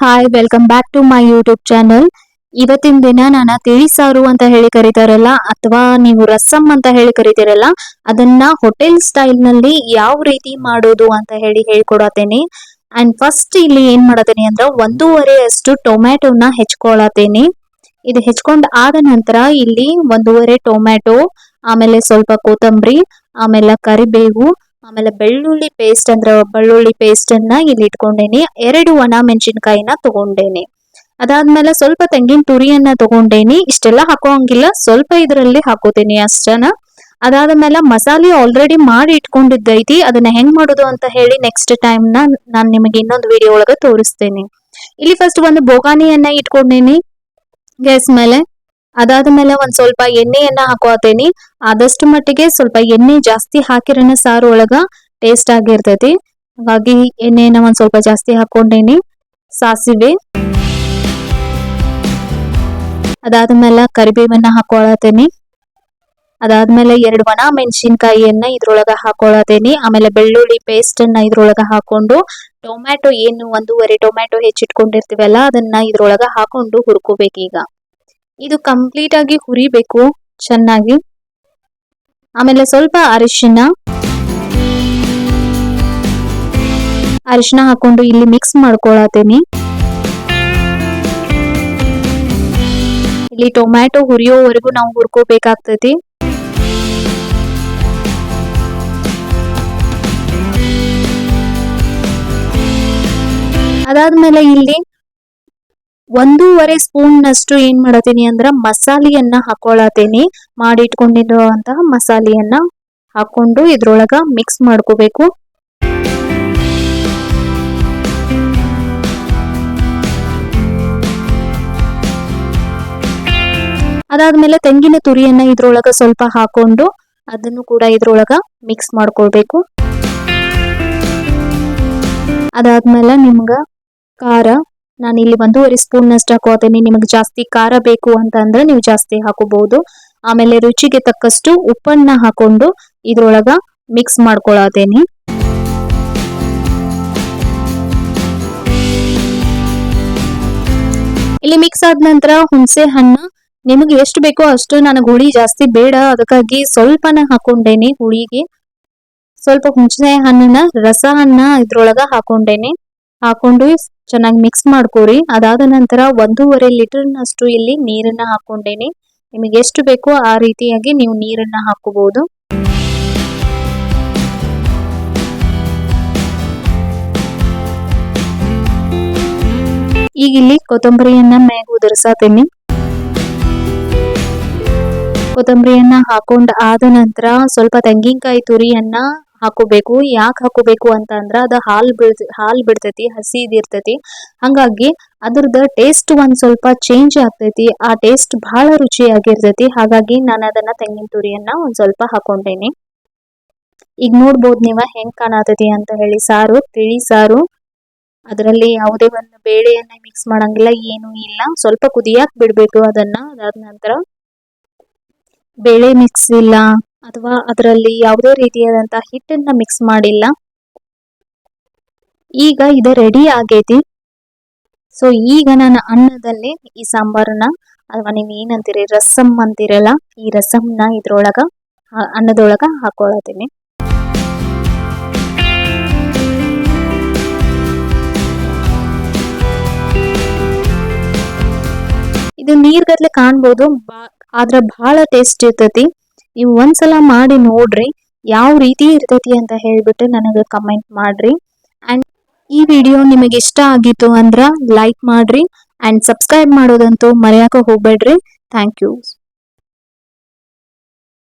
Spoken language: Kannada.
Hi welcome back to my YouTube channel ಇವತ್ತಿನ ದಿನ ನಾನು ತಿಳಿಸಾರು ಅಂತ ಹೇಳಿ ಕರೀತಾರಲ್ಲ, ಅಥವಾ ನೀವು ರಸಂ ಅಂತ ಹೇಳಿ ಕರಿತೀರಲ್ಲ, ಅದನ್ನ ಹೋಟೆಲ್ ಸ್ಟೈಲ್ನಲ್ಲಿ ಯಾವ ರೀತಿ ಮಾಡೋದು ಅಂತ ಹೇಳಿ ಹೇಳ್ಕೊಡತ್ತೇನೆ ಅಂಡ್ ಫಸ್ಟ್ ಇಲ್ಲಿ ಏನ್ ಮಾಡತೇನೆ ಅಂದ್ರೆ ಒಂದೂವರೆ ಅಷ್ಟು ಟೊಮ್ಯಾಟೊನ ಹೆಚ್ಕೊಳತ್ತೇನೆ ಇದು ಹೆಚ್ಕೊಂಡ್ ಆದ ನಂತರ ಇಲ್ಲಿ ಒಂದೂವರೆ ಟೊಮ್ಯಾಟೊ ಆಮೇಲೆ ಸ್ವಲ್ಪ ಕೊತ್ತಂಬರಿ, ಆಮೇಲೆ ಕರಿಬೇವು ಆಮೇಲೆ ಬೆಳ್ಳುಳ್ಳಿ ಪೇಸ್ಟ್ ಅಂದ್ರೆ ಬೆಳ್ಳುಳ್ಳಿ ಪೇಸ್ಟ್ ಅನ್ನ ಇಲ್ಲಿ ಇಟ್ಕೊಂಡೇನಿ. ಎರಡು ಒಣ ಮೆಣಸಿನ್ಕಾಯಿನ ತಗೊಂಡೇನಿ. ಅದಾದ್ಮೇಲೆ ಸ್ವಲ್ಪ ತೆಂಗಿನ ತುರಿಯನ್ನ ತಗೊಂಡೇನಿ. ಇಷ್ಟೆಲ್ಲ ಹಾಕೋಂಗಿಲ್ಲ. ಸ್ವಲ್ಪ ಇದರಲ್ಲಿ ಹಾಕೋತೀನಿ ಅಷ್ಟನ. ಅದಾದ್ಮೇಲೆ ಮಸಾಲೆ ಆಲ್ರೆಡಿ ಮಾಡಿ ಇಟ್ಕೊಂಡಿದ್ದೈತಿ. ಅದನ್ನ ಹೆಂಗ್ ಮಾಡೋದು ಅಂತ ಹೇಳಿ ನೆಕ್ಸ್ಟ್ ಟೈಮ್ ನಾನು ನಿಮಗೆ ಇನ್ನೊಂದು ವಿಡಿಯೋ ಒಳಗೆ ತೋರಿಸ್ತೇನೆ. ಇಲ್ಲಿ ಫಸ್ಟ್ ಒಂದು ಬೋಗಾನಿಯನ್ನ ಇಟ್ಕೊಂಡೇನಿ. ಗ್ಯಾಸ್ ಮೇಲೆ. ಅದಾದ್ಮೇಲೆ ಒಂದ್ ಸ್ವಲ್ಪ ಎಣ್ಣೆಯನ್ನ ಹಾಕೋತೇನಿ ಆದಷ್ಟು ಮಟ್ಟಿಗೆ ಸ್ವಲ್ಪ ಎಣ್ಣೆ ಜಾಸ್ತಿ ಹಾಕಿರನ ಸಾರು ಒಳಗ ಟೇಸ್ಟ್ ಆಗಿರ್ತೈತಿ. ಹಾಗಾಗಿ ಎಣ್ಣೆಯನ್ನ ಒಂದ್ ಸ್ವಲ್ಪ ಜಾಸ್ತಿ ಹಾಕೊಂಡೇನಿ. ಸಾಸಿವೆ. ಅದಾದ್ಮೇಲೆ ಕರಿಬೇವನ್ನ ಹಾಕೊಳತೇನಿ. ಅದಾದ್ಮೇಲೆ ಎರಡು ಒಣ ಮೆಣಸಿನ್ಕಾಯಿಯನ್ನ ಇದ್ರೊಳಗ ಹಾಕೊಳತೇನಿ. ಆಮೇಲೆ ಬೆಳ್ಳುಳ್ಳಿ ಪೇಸ್ಟ್ ಅನ್ನ ಇದ್ರೊಳಗ ಹಾಕೊಂಡು ಟೊಮ್ಯಾಟೊ ಏನು ಒಂದೂವರೆ ಟೊಮ್ಯಾಟೊ ಹೆಚ್ಚಿಟ್ಕೊಂಡಿರ್ತೀವಲ್ಲ, ಅದನ್ನ ಇದ್ರೊಳಗ ಹಾಕೊಂಡು ಹುರ್ಕೋಬೇಕೀಗ. ಇದು ಕಂಪ್ಲೀಟ್ ಆಗಿ ಹುರಿಬೇಕು, ಚೆನ್ನಾಗಿ. ಆಮೇಲೆ ಸ್ವಲ್ಪ ಅರಿಶಿನ. ಅರಿಶಿನ ಹಾಕೊಂಡು ಇಲ್ಲಿ ಮಿಕ್ಸ್ ಮಾಡ್ಕೊಳತೇನಿ ಇಲ್ಲಿ ಟೊಮ್ಯಾಟೊ ಹುರಿಯೋವರೆಗೂ ನಾವು ಹುರ್ಕೋಬೇಕಾಗ್ತೈತಿ. ಅದಾದ್ಮೇಲೆ ಇಲ್ಲಿ ಒಂದೂವರೆ ಸ್ಪೂನ್ ನಷ್ಟು ಏನ್ ಮಾಡತೀನಿ ಅಂದ್ರ ಮಸಾಲೆಯನ್ನ ಹಾಕೊಳತೇನಿ ಮಾಡಿಟ್ಕೊಂಡಿರುವಂತಹ ಮಸಾಲೆಯನ್ನ ಹಾಕೊಂಡು ಇದ್ರೊಳಗ ಮಿಕ್ಸ್ ಮಾಡ್ಕೋಬೇಕು. ಅದಾದ್ಮೇಲೆ ತೆಂಗಿನ ತುರಿಯನ್ನ ಇದ್ರೊಳಗ ಸ್ವಲ್ಪ ಹಾಕೊಂಡು ಅದನ್ನು ಕೂಡ ಇದ್ರೊಳಗ ಮಿಕ್ಸ್ ಮಾಡ್ಕೊಳ್ಬೇಕು ಅದಾದ್ಮೇಲೆ ನಿಮ್ಗ ಖಾರ ನಾನು ಇಲ್ಲಿ ಒಂದೂವರೆ ಸ್ಪೂನ್ ನಷ್ಟು ಹಾಕೋತೀನಿ. ನಿಮಗೆ ಜಾಸ್ತಿ ಖಾರ ಬೇಕು ಅಂತ ಅಂದ್ರೆ ನೀವು ಜಾಸ್ತಿ ಹಾಕೋಬಹುದು ಆಮೇಲೆ ರುಚಿಗೆ ತಕ್ಕಷ್ಟು ಉಪ್ಪನ್ನ ಹಾಕೊಂಡು ಇದ್ರೊಳಗ ಮಿಕ್ಸ್ ಮಾಡ್ಕೊಳತೇನಿ. ಇಲ್ಲಿ ಮಿಕ್ಸ್ ಆದ ನಂತರ ಹುಣಸೆ ಹಣ್ಣು. ನಿಮಗೆ ಎಷ್ಟು ಬೇಕೋ ಅಷ್ಟು ನನಗೆ ಹುಳಿ ಜಾಸ್ತಿ ಬೇಡ. ಅದಕ್ಕಾಗಿ ಸ್ವಲ್ಪನ ಹಾಕೊಂಡೇನಿ ಹುಳಿಗೆ. ಸ್ವಲ್ಪ ಹುಣಸೆ ಹಣ್ಣನ್ನ ಹಣ್ಣ ಇದ್ರೊಳಗ ಹಾಕೊಂಡೇನಿ. ಹಾಕೊಂಡು ಚೆನ್ನಾಗಿ ಮಿಕ್ಸ್ ಮಾಡ್ಕೋರಿ. ಅದಾದ ನಂತರ ಒಂದೂವರೆ ಲೀಟರ್ನಷ್ಟು ಇಲ್ಲಿ ನೀರನ್ನ ಹಾಕೊಂಡೇನೆ ನಿಮಗೆ ಎಷ್ಟು ಬೇಕೋ ಆ ರೀತಿಯಾಗಿ ನೀವು ನೀರನ್ನ ಹಾಕೋಬಹುದು ಈಗ ಇಲ್ಲಿ ಕೊತ್ತಂಬರಿಯನ್ನ ಮ್ಯಾಗ ಉದುರ್ಸಾತೀನಿ ಕೊತ್ತಂಬರಿಯನ್ನ ಹಾಕೊಂಡ್ ಆದ ನಂತರ ಸ್ವಲ್ಪ ತೆಂಗಿನಕಾಯಿ ತುರಿಯನ್ನ ಹಾಕೋಬೇಕು, ಯಾಕೆ ಹಾಕೋಬೇಕು ಅಂತ ಅಂದ್ರ ಅದ ಹಾಲ್ ಬಿಡ್ ಹಾಲ್ ಬಿಡ್ತೈತಿ, ಹಸಿ ಇದಿರ್ತೈತಿ ಹಂಗಾಗಿ ಅದ್ರದ್ದು ಟೇಸ್ಟ್ ಒಂದ್ ಸ್ವಲ್ಪ ಚೇಂಜ್ ಆಗ್ತೈತಿ, ಆ ಟೇಸ್ಟ್ ಬಹಳ ರುಚಿಯಾಗಿರ್ತೈತಿ. ಹಾಗಾಗಿ ನಾನು ಅದನ್ನ ತೆಂಗಿನ ತುರಿಯನ್ನ ಒಂದ್ ಸ್ವಲ್ಪ ಹಾಕೊಂಡೇನಿ. ಈಗ ನೋಡ್ಬೋದು ನೀವ ಹೆಂಗ್ ಕಾಣತೈತಿ ಅಂತ ಹೇಳಿ. ಸಾರು, ತಿಳಿ ಸಾರು. ಅದರಲ್ಲಿ ಯಾವುದೇ ಒಂದು ಬೇಳೆಯನ್ನ ಮಿಕ್ಸ್ ಮಾಡಂಗಿಲ್ಲ, ಏನು ಇಲ್ಲ. ಸ್ವಲ್ಪ ಕುದಿಯಾಕ್ ಬಿಡ್ಬೇಕು ಅದನ್ನ. ಅದಾದ ನಂತರ ಬೇಳೆ ಮಿಕ್ಸ್ ಇಲ್ಲ. ಅಥವಾ ಅದರಲ್ಲಿ ಯಾವುದೇ ರೀತಿಯಾದಂತಹ ಹಿಟ್ಟನ್ನ ಮಿಕ್ಸ್ ಮಾಡಿಲ್ಲ. ಈಗ ಇದು ರೆಡಿ ಆಗೈತಿ. ಸೊ ಈಗ ನಾನು ಅನ್ನದಲ್ಲಿ ಈ ಸಾಂಬಾರನ್ನ ಅಥವಾ ನೀವು ಏನಂತೀರಿ ರಸಮ್ ಅಂತೀರಲ್ಲ, ಈ ರಸಮ್ನ ಇದ್ರೊಳಗ ಅನ್ನದೊಳಗ ಹಾಕೊಳತೀನಿ ಇದು ನೀರ್ಗತ್ಲೆ ಕಾಣ್ಬೋದು ಆದ್ರ ಬಹಳ ಟೇಸ್ಟ್ ಇರ್ತೈತಿ. ನೀವು ಒಂದ್ಸಲ ಮಾಡಿ ನೋಡ್ರಿ ಯಾವ ರೀತಿ ಇರ್ತೈತಿ ಅಂತ ಹೇಳ್ಬಿಟ್ಟು ನನಗೆ ಕಮೆಂಟ್ ಮಾಡ್ರಿ. ಅಂಡ್ ಈ ವಿಡಿಯೋ ನಿಮಗೆ ಇಷ್ಟ ಆಗಿತ್ತು ಅಂದ್ರ ಲೈಕ್ ಮಾಡ್ರಿ ಅಂಡ್ ಸಬ್ಸ್ಕ್ರೈಬ್ ಮಾಡೋದಂತೂ ಮರೆಯಕ ಹೋಗ್ಬೇಡ್ರಿ. Thank you